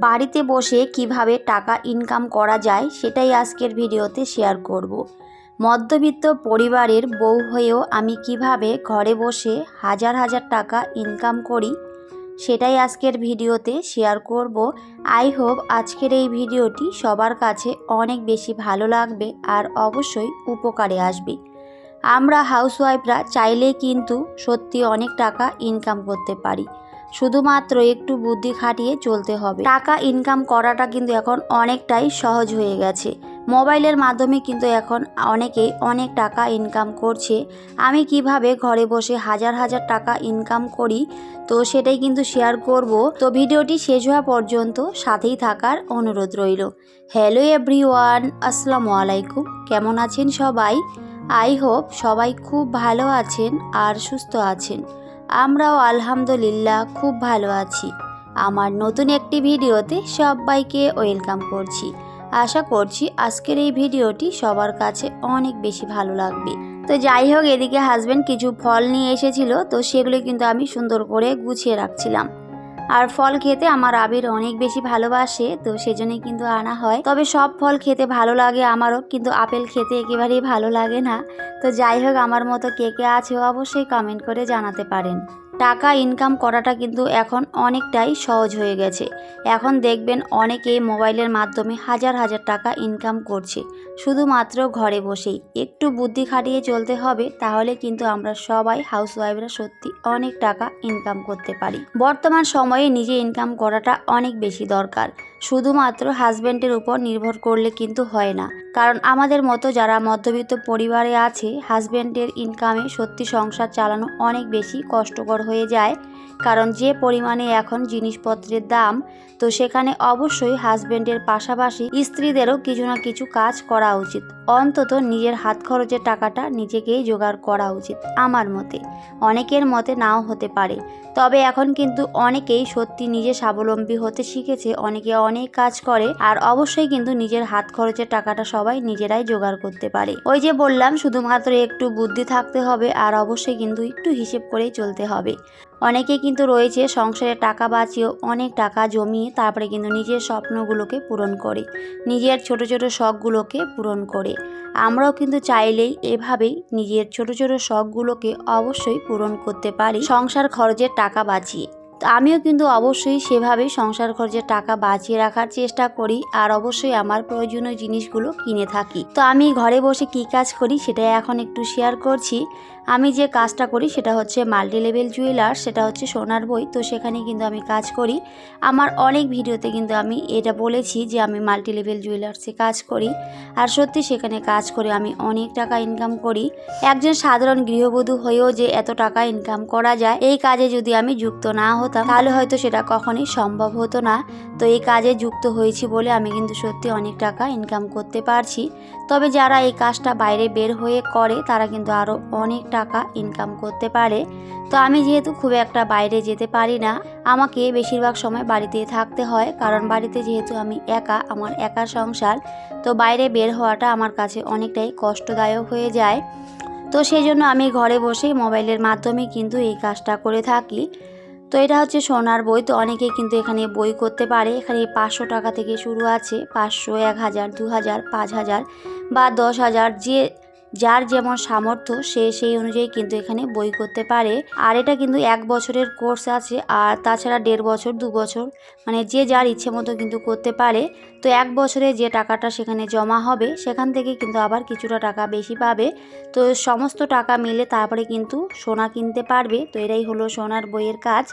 বাড়িতে বসে কীভাবে টাকা ইনকাম করা যায় সেটাই আজকের ভিডিওতে শেয়ার করব। মধ্যবিত্ত পরিবারের বউ হয়েও আমি কীভাবে ঘরে বসে হাজার হাজার টাকা ইনকাম করি সেটাই আজকের ভিডিওতে শেয়ার করব। আই হোপ আজকের এই ভিডিওটি সবার কাছে অনেক বেশি ভালো লাগবে আর অবশ্যই উপকারে আসবে। আমরা হাউসওয়াইফরা চাইলেই কিন্তু সত্যি অনেক টাকা ইনকাম করতে পারি। শুধুমাত্র একটু বুদ্ধি খাটিয়ে চলতে হবে। টাকা ইনকাম করাটা কিন্তু এখন অনেকটাই সহজ হয়ে গেছে। মোবাইলের মাধ্যমে কিন্তু এখন অনেকেই অনেক টাকা ইনকাম করছে। আমি কীভাবে ঘরে বসে হাজার হাজার টাকা ইনকাম করি, তো সেটাই কিন্তু শেয়ার করব। তো ভিডিওটি শেষ হওয়া পর্যন্ত সাথেই থাকার অনুরোধ রইল। হ্যালো এভরিওয়ান আসসালামু আলাইকুম। কেমন আছেন সবাই? আই হোপ সবাই খুব ভালো আছেন আর সুস্থ আছেন। আমরাও আলহামদুলিল্লাহ খুব ভালো আছি। আমার নতুন একটি ভিডিওতে সবাইকে ওয়েলকাম করছি। আশা করছি আজকের এই ভিডিওটি সবার কাছে অনেক বেশি ভালো লাগবে। তো যাই হোক, এদিকে হাজব্যান্ড কিছু ফল নিয়ে এসেছিল, তো সেগুলো কিন্তু আমি সুন্দর করে গুছিয়ে রাখছিলাম। আর ফল খেতে আমার আবির অনেক বেশি ভালোবাসে, তো সেজন্যই কিন্তু আনা হয়। তবে সব ফল খেতে ভালো লাগে আমারও, কিন্তু আপেল খেতে একেবারেই ভালো লাগে না। তো যাই হোক, আমার মতো কে কে আছে অবশ্যই কমেন্ট করে জানাতে পারেন। টাকা ইনকাম করাটা কিন্তু এখন অনেকটাই সহজ হয়ে গেছে। এখন দেখবেন অনেকে মোবাইলের মাধ্যমে হাজার হাজার টাকা ইনকাম করছে। শুধুমাত্র ঘরে বসেই। একটু বুদ্ধি খাটিয়ে চলতে হবে, তাহলে কিন্তু আমরা সবাই হাউসওয়াইফরা সত্যি অনেক টাকা ইনকাম করতে পারি। বর্তমান সময়ে নিজে ইনকাম করাটা অনেক বেশি দরকার। শুধুমাত্র হাজব্যান্ডের উপর নির্ভর করলে কিন্তু হয় না। কারণ আমাদের মতো যারা মধ্যবিত্ত পরিবারে আছে হাজব্যান্ডের ইনকামে সত্যি সংসার চালানো অনেক বেশি কষ্টকর হয়ে যায়। কারণ যে পরিমাণে এখন জিনিসপত্রের দাম, তো সেখানে অবশ্যই হাজব্যান্ডের পাশাপাশি স্ত্রীদেরও কিছু না কিছু কাজ করা উচিত। অন্তত নিজের হাত খরচের টাকাটা নিজেকেই জোগাড় করা উচিত, আমার মতে। অনেকের মতে নাও হতে পারে। তবে এখন কিন্তু অনেকেই সত্যি নিজে স্বাবলম্বী হতে শিখেছে, অনেকে অনেক কাজ করে আর অবশ্যই কিন্তু নিজের হাত খরচের টাকাটা সবাই নিজেরাই জোগাড় করতে পারে। ওই যে বললাম, শুধুমাত্র একটু বুদ্ধি থাকতে হবে আর অবশ্যই কিন্তু একটু হিসেব করেই চলতে হবে। অনেকে কিন্তু রয়েছে সংসারে টাকা বাঁচিয়েও অনেক টাকা জমিয়ে তারপরে কিন্তু নিজের স্বপ্নগুলোকে পূরণ করে, নিজের ছোট ছোট শখগুলোকে পূরণ করে। আমরাও কিন্তু চাইলেই এভাবেই নিজের ছোট ছোট শখগুলোকে অবশ্যই পূরণ করতে পারি, সংসার খরচের টাকা বাঁচিয়ে। আমিও কিন্তু অবশ্যই সেভাবেই সংসার খরচের টাকা বাঁচিয়ে রাখার চেষ্টা করি আর অবশ্যই আমার প্রয়োজনীয় জিনিসগুলো কিনে থাকি। তো আমি ঘরে বসে কী কাজ করি সেটা এখন একটু শেয়ার করছি। আমি যে কাজটা করি সেটা হচ্ছে মাল্টি লেভেল জুয়েলার সেটা হচ্ছে সোনার বই। তো সেখানে কিন্তু আমি কাজ করি। আমার অনেক ভিডিওতে কিন্তু আমি এটা বলেছি যে আমি মাল্টি লেভেল জুয়েলার্সে কাজ করি। আর সত্যি সেখানে কাজ করে আমি অনেক টাকা ইনকাম করি। একজন সাধারণ গৃহবধূ হয়েও যে এত টাকা ইনকাম করা যায়, এই কাজে যদি আমি যুক্ত না হতাম তাহলে হয়তো সেটা কখনোই সম্ভব হতো না। তো এই কাজে যুক্ত হয়েছি বলে আমি কিন্তু সত্যি অনেক টাকা ইনকাম করতে পারছি। তবে যারা এই কাজটা বাইরে বের হয়ে করে, তারা কিন্তু আরও অনেক টাকা ইনকাম করতে পারে। তো আমি যেহেতু খুব একটা বাইরে যেতে পারি না, আমাকে বেশিরভাগ সময় বাড়িতেই থাকতে হয়। কারণ বাড়িতে যেহেতু আমি একা, আমার একা সংসার, তো বাইরে বের হওয়াটা আমার কাছে অনেকটাই কষ্টদায়ক হয়ে যায়। তো সেই জন্য আমি ঘরে বসেই মোবাইলের মাধ্যমে কিন্তু এই কাজটা করে থাকি। তো এটা হচ্ছে সোনার বই। তো অনেকে কিন্তু এখানে বই করতে পারে। এখানে পাঁচশো টাকা থেকে শুরু আছে। পাঁচশো, এক হাজার, দু হাজার, পাঁচ হাজার বা দশ হাজার যে, যার যেমন সামর্থ্য সে সেই অনুযায়ী কিন্তু এখানে বই করতে পারে। আর এটা কিন্তু এক বছরের কোর্স আছে। আর তাছাড়া দেড় বছর, দু বছর মানে যে যার ইচ্ছে মতো কিন্তু করতে পারে। তো এক বছরে যে টাকাটা সেখানে জমা হবে, সেখান থেকে কিন্তু আবার কিছুটা টাকা বেশি পাবে। তো সমস্ত টাকা মিলে তারপরে কিন্তু সোনা কিনতে পারবে। তো এটাই হলো সোনার বইয়ের কাজ।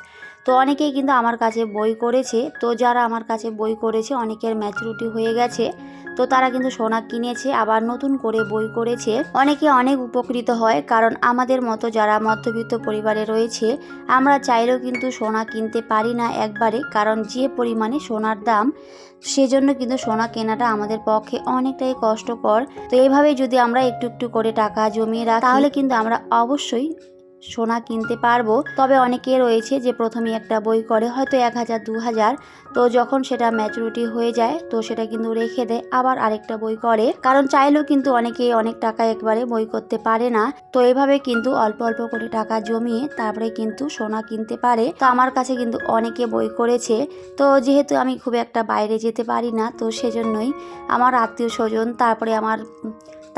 তো অনেকেই কিন্তু আমার কাছে বই করেছে। তো যারা আমার কাছে বই করেছে, অনেকের ম্যাচুরিটি হয়ে গেছে। তো তারা কিন্তু সোনা কিনেছে, আবার নতুন করে বই করেছে। অনেকে অনেক উপকৃত হয়, কারণ আমাদের মতো যারা মধ্যবিত্ত পরিবারে রয়েছে, আমরা চাইলেও কিন্তু সোনা কিনতে পারি না একবারে, কারণ যে পরিমাণে সোনার দাম, সেজন্য কিন্তু সোনা কেনাটা আমাদের পক্ষে অনেকটাই কষ্টকর। তো এইভাবে যদি আমরা একটু একটু করে টাকা জমিয়ে রাখি তাহলে কিন্তু আমরা অবশ্যই সোনা কিনতে পারব, তবে অনেকে রয়েছে যে প্রথমে একটা বই করে, হয়তো এক হাজার, দু হাজার। তো যখন সেটা ম্যাচুরিটি হয়ে যায়, তো সেটা কিন্তু রেখে দেয়, আবার আরেকটা বই করে। কারণ চাইলেও কিন্তু অনেকে অনেক টাকা একবারে বই করতে পারে না। তো এভাবে কিন্তু অল্প অল্প করে টাকা জমিয়ে তারপরে কিন্তু সোনা কিনতে পারে। তো আমার কাছে কিন্তু অনেকে বই করেছে। তো যেহেতু আমি খুব একটা বাইরে যেতে পারি না, তো সেজন্যই আমার আত্মীয় স্বজন, তারপরে আমার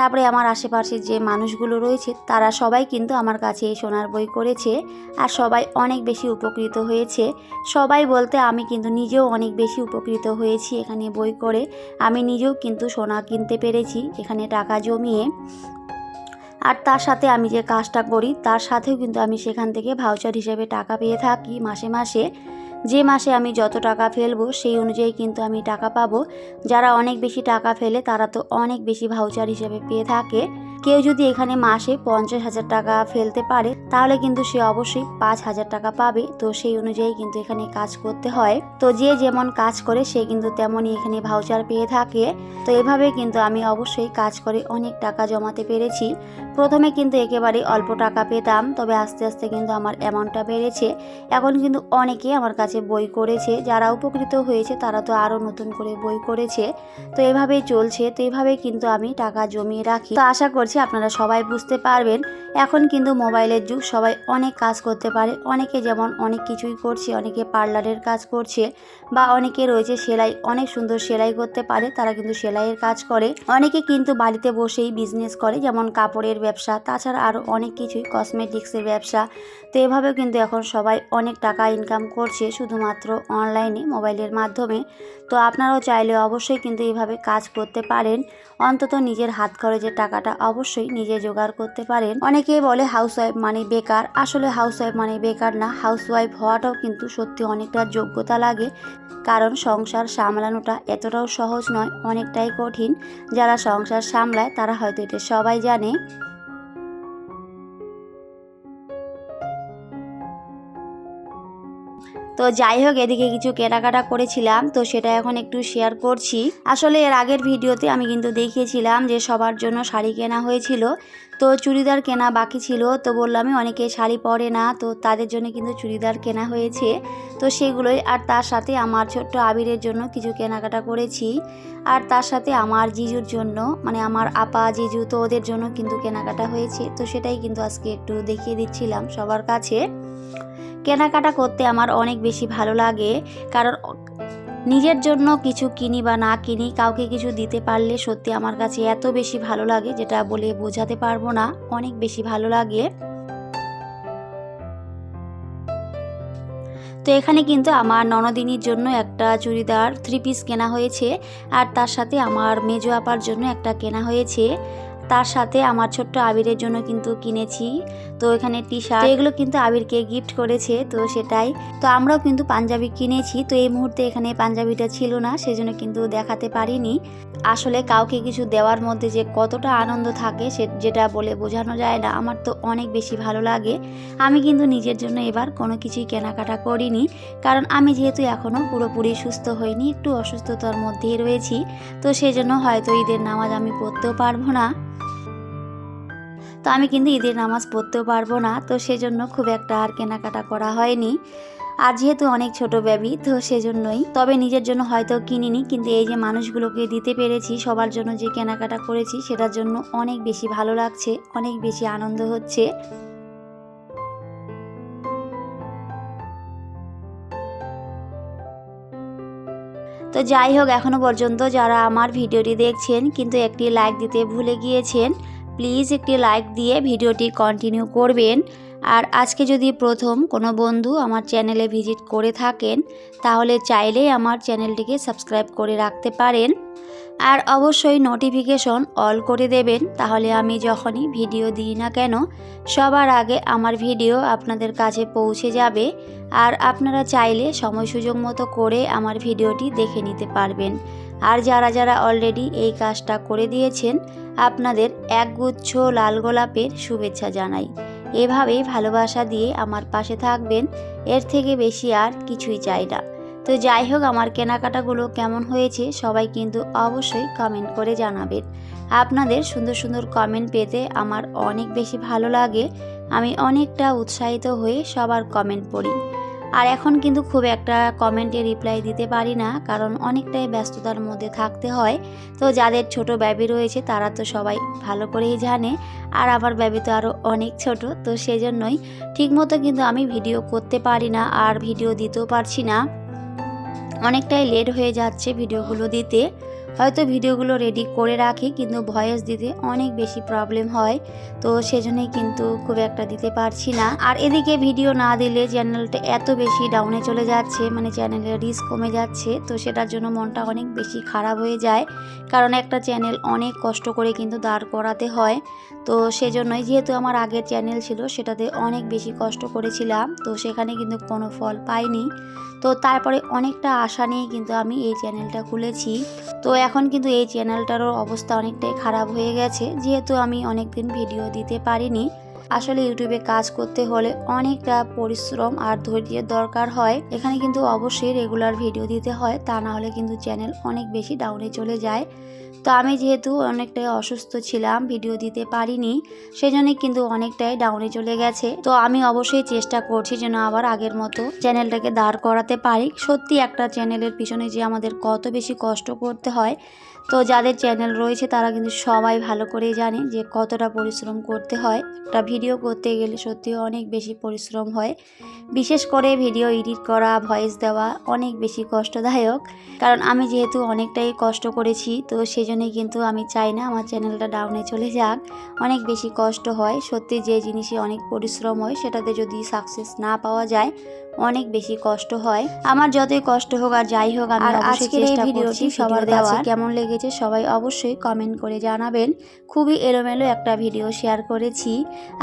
তারপরে আমার আশেপাশে যে মানুষগুলো রয়েছে, তারা সবাই কিন্তু আমার কাছে এই সোনার বই করেছে আর সবাই অনেক বেশি উপকৃত হয়েছে। সবাই বলতে আমি কিন্তু নিজেও অনেক বেশি উপকৃত হয়েছি এখানে বই করে। আমি নিজেও কিন্তু সোনা কিনতে পেরেছি এখানে টাকা জমিয়ে। আর তার সাথে আমি যে কাজটা করি, তার সাথেও কিন্তু আমি সেখান থেকে ভাউচার হিসেবে টাকা পেয়ে থাকি মাসে মাসে। যে মাসে আমি যত টাকা ফেলব, সেই অনুযায়ী কিন্তু আমি টাকা পাবো। যারা অনেক বেশি টাকা ফেলে, তারা তো অনেক বেশি ভাউচার হিসেবে পেয়ে থাকে। কেউ যদি এখানে মাসে পঞ্চাশ হাজার টাকা ফেলতে পারে, তাহলে কিন্তু সে অবশ্যই পাঁচ হাজার টাকা পাবে। তো সেই অনুযায়ী কিন্তু এখানে কাজ করতে হয়। তো যে যেমন কাজ করে, সে কিন্তু তেমনই এখানে ভাউচার পেয়ে থাকে। তো এভাবে কিন্তু আমি অবশ্যই কাজ করে অনেক টাকা জমাতে পেরেছি। প্রথমে কিন্তু একেবারে অল্প টাকা পেতাম, তবে আস্তে আস্তে কিন্তু আমার অ্যামাউন্টটা বেড়েছে। এখন কিন্তু অনেকে আমার কাছে বই করেছে। যারা উপকৃত হয়েছে, তারা তো আরও নতুন করে বই করেছে। তো এভাবেই চলছে। তো এভাবেই কিন্তু আমি টাকা জমিয়ে রাখি। তো আশা করছি আপনারা সবাই বুঝতে পারবেন। এখন কিন্তু মোবাইলের যুগ, সবাই অনেক কাজ করতে পারে। অনেকে যেমন অনেক কিছুই করছে, অনেকে পার্লারের কাজ করছে বা অনেকে রয়েছে সেলাই, অনেক সুন্দর সেলাই করতে পারে, তারা কিন্তু সেলাইয়ের কাজ করে। অনেকে কিন্তু বাড়িতে বসেই বিজনেস করে, যেমন কাপড়ের ব্যবসা, তাছাড়া আরও অনেক কিছুই কসমেটিক্সের ব্যবসা। তো এভাবেও কিন্তু এখন সবাই অনেক টাকা ইনকাম করছে শুধুমাত্র অনলাইনে মোবাইলের মাধ্যমে। তো আপনারাও চাইলে অবশ্যই কিন্তু এইভাবে কাজ করতে পারেন। অন্তত নিজের হাত খরচের টাকাটা অবশ্যই নিজে জোগাড় করতে পারেন। অনেকে বলে হাউসওয়াইফ মানে বেকার। আসলে হাউসওয়াইফ মানে বেকার না। হাউসওয়াইফ হওয়াটাও কিন্তু সত্যি অনেকটা যোগ্যতা লাগে। কারণ সংসার সামলানোটা এতটাও সহজ নয়, অনেকটাই কঠিন। যারা সংসার সামলায়, তারা হয়তো এটা সবাই জানে। তো যাই হোক, এদিকে কিছু কেনাকাটা করেছিলাম, তো সেটা এখন একটু শেয়ার করছি। আসলে এর আগের ভিডিওতে আমি কিন্তু দেখিয়েছিলাম যে সবার জন্য শাড়ি কেনা হয়েছিল, তো চুড়িদার কেনা বাকি ছিল, তো বললামই অনেকে শাড়ি পরে না, তো তাদের জন্য কিন্তু চুড়িদার কেনা হয়েছে, তো সেগুলোই, আর তার সাথে আমার ছোট্ট আবিরের জন্য কিছু কেনাকাটা করেছি, আর তার সাথে আমার জিজুর জন্য মানে আমার আপা, জিজু তো ওদের জন্য কিন্তু কেনাকাটা হয়েছে, তো সেটাই কিন্তু আজকে একটু দেখিয়ে দিচ্ছিলাম সবার কাছে। কেনাকাটা করতে আমার অনেক বেশি ভালো লাগে, কারণ নিজের জন্য কিছু কিনি বা না কিনি, কাউকে কিছু দিতে পারলে সত্যি আমার কাছে এত বেশি ভালো লাগে যেটা বলে বোঝাতে পারব না, অনেক বেশি ভালো লাগে। তো এখানে কিন্তু আমার ননদিনীর জন্য একটা চুড়িদার থ্রি পিস কেনা হয়েছে, আর তার সাথে আমার মেজো আপার জন্য একটা কেনা হয়েছে। তার সাথে আমার ছোট্ট আবিরের জন্য কিন্তু কিনেছি। তো এখানে টি শার্ট এগুলো কিন্তু আবিরকে গিফট করেছে, তো সেটাই। তো আমরাও কিন্তু পাঞ্জাবি কিনেছি, তো এই মুহূর্তে এখানে পাঞ্জাবিটা ছিল না, সেজন্য কিন্তু দেখাতে পারিনি। আসলে কাউকে কিছু দেওয়ার মধ্যে যে কতটা আনন্দ থাকে, সে যেটা বলে বোঝানো যায় না, আমার তো অনেক বেশি ভালো লাগে। আমি কিন্তু নিজের জন্য এবার কোনো কিছুই কেনাকাটা করিনি, কারণ আমি যেহেতু এখনও পুরোপুরি সুস্থ হইনি, একটু অসুস্থতার মধ্যেই রয়েছি, তো সেজন্য হয়তো ঈদের নামাজ আমি পড়তেও পারব না। তো আমি কিন্তু ঈদের নামাজ পড়তেও পারব না, তো সেজন্য খুব একটা আর কেনাকাটা করা হয়নি। আর যেহেতু অনেক ছোট বেবি তো সেজন্যই। তবে নিজের জন্য হয়তো কিনিনি, কিন্তু এই যে মানুষগুলোকে দিতে পেরেছি, সবার জন্য যে কেনাকাটা করেছি, সেটার জন্য অনেক বেশি ভালো লাগছে, অনেক বেশি আনন্দ হচ্ছে। তো যাই হোক এখনও পর্যন্ত যারা আমার ভিডিওটি দেখছেন, কিন্তু একটি লাইক দিতে ভুলে গিয়েছেন। প্লিজ একটি লাইক দিয়ে ভিডিওটি কন্টিনিউ করবেন। আর আজকে যদি প্রথম কোনো বন্ধু আমার চ্যানেলে ভিজিট করে থাকেন, তাহলে চাইলেই আমার চ্যানেলটিকে সাবস্ক্রাইব করে রাখতে পারেন। আর অবশ্যই নোটিফিকেশন অল করে দেবেন, তাহলে আমি যখনই ভিডিও দিই না কেন, সবার আগে আমার ভিডিও আপনাদের কাছে পৌঁছে যাবে। আর আপনারা চাইলে সময় সুযোগ মতো করে আমার ভিডিওটি দেখে নিতে পারবেন। আর যারা যারা অলরেডি এই কাজটা করে দিয়েছেন আপনাদের একগুচ্ছ লাল গোলাপের শুভেচ্ছা জানাই। এভাবেই ভালোবাসা দিয়ে আমার পাশে থাকবেন, এর থেকে বেশি আর কিছুই চাই না। তো যাই হোক, আমার কেনাকাটাগুলো কেমন হয়েছে সবাই কিন্তু অবশ্যই কমেন্ট করে জানাবেন। আপনাদের সুন্দর সুন্দর কমেন্ট পেতে আমার অনেক বেশি ভালো লাগে। আমি অনেকটা উৎসাহিত হয়ে সবার কমেন্ট পড়ি। আর এখন কিন্তু খুব একটা কমেন্টে রিপ্লাই দিতে পারি না, কারণ অনেকটাই ব্যস্ততার মধ্যে থাকতে হয়। তো যাদের ছোট বেবি রয়েছে, তারা তো সবাই ভালো করেই জানে, আর আমার বেবি তো আরও অনেক ছোট, তো সেজন্যই ঠিকমতো কিন্তু আমি ভিডিও করতে পারি না আর ভিডিও দিতেও পারছি না। অনেকটাই লেট হয়ে যাচ্ছে ভিডিওগুলো দিতে। হয়তো ভিডিওগুলো রেডি করে রাখি, কিন্তু ভয়েস দিতে অনেক বেশি প্রবলেম হয়। তো সেজন্যই কিন্তু খুব একটা দিতে পারছি না। আর এদিকে ভিডিও না দিলে চ্যানেলটা এত বেশি ডাউনে চলে যাচ্ছে মানে চ্যানেলের রিস্ক কমে যাচ্ছে। তো সেটার জন্য মনটা অনেক বেশি খারাপ হয়ে যায়। কারণ একটা চ্যানেল অনেক কষ্ট করে কিন্তু দাঁড় করাতে হয়। তো সেজন্যই যেহেতু আমার আগের চ্যানেল ছিল, সেটাতে অনেক বেশি কষ্ট করেছিলাম। তো সেখানে কিন্তু কোনো ফল পাইনি। তো তারপরে অনেকটা আশা নিয়ে কিন্তু আমি এই চ্যানেলটা খুলেছি। তো এখন কিন্তু এই চ্যানেলটারও অবস্থা অনেকটাই খারাপ হয়ে গেছে, যেহেতু আমি অনেক দিন ভিডিও দিতে পারিনি। আসলে ইউটিউবে কাজ করতে হলে অনেকটা পরিশ্রম আর ধৈর্যের দরকার হয়। এখানে কিন্তু অবশ্যই রেগুলার ভিডিও দিতে হয়, তা না হলে কিন্তু চ্যানেল অনেক বেশি ডাউনে চলে যায়। তো আমি যেহেতু অনেকটাই অসুস্থ ছিলাম ভিডিও দিতে পারিনি, সেজন্যই কিন্তু অনেকটাই ডাউনে চলে গেছে। তো আমি অবশ্যই চেষ্টা করছি যেন আবার আগের মতো চ্যানেলটাকে দাঁড় করাতে পারি। সত্যি একটা চ্যানেলের পিছনে যে আমাদের কত বেশি কষ্ট করতে হয় তো যাদের চ্যানেল রয়েছে তারা কিন্তু সবাই ভালো করেই জানে যে কতটা পরিশ্রম করতে হয়। একটা ভিডিও করতে গেলে সত্যি অনেক বেশি পরিশ্রম হয়। বিশেষ করে ভিডিও এডিট করা ভয়েস দেওয়া অনেক বেশি কষ্টদায়ক। কারণ আমি যেহেতু অনেকটাই কষ্ট করেছি তো সেজন্যই কিন্তু আমি চাই না আমার চ্যানেলটা ডাউনে চলে যাক। অনেক বেশি কষ্ট হয়। সত্যি যে জিনিসে অনেক পরিশ্রম হয় সেটাতে যদি সাকসেস না পাওয়া যায় অনেক বেশি কষ্ট হয়। আমার যতই কষ্ট হোক আর যাই হোক আমি আজকের এই ভিডিওটি সবার দেওয়া কেমন লেগেছে, সবাই অবশ্যই কমেন্ট করে জানাবেন। খুবই এলোমেলো একটা ভিডিও শেয়ার করেছি।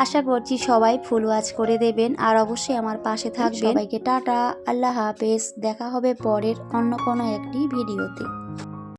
আশা করছি সবাই ফুল ওয়াচ করে দেবেন। আর অবশ্যই আমার পাশে থাকবেন। সবাইকে টাটা, আল্লাহ হাফেজ। দেখা হবে পরের অন্য কোনো একটি ভিডিওতে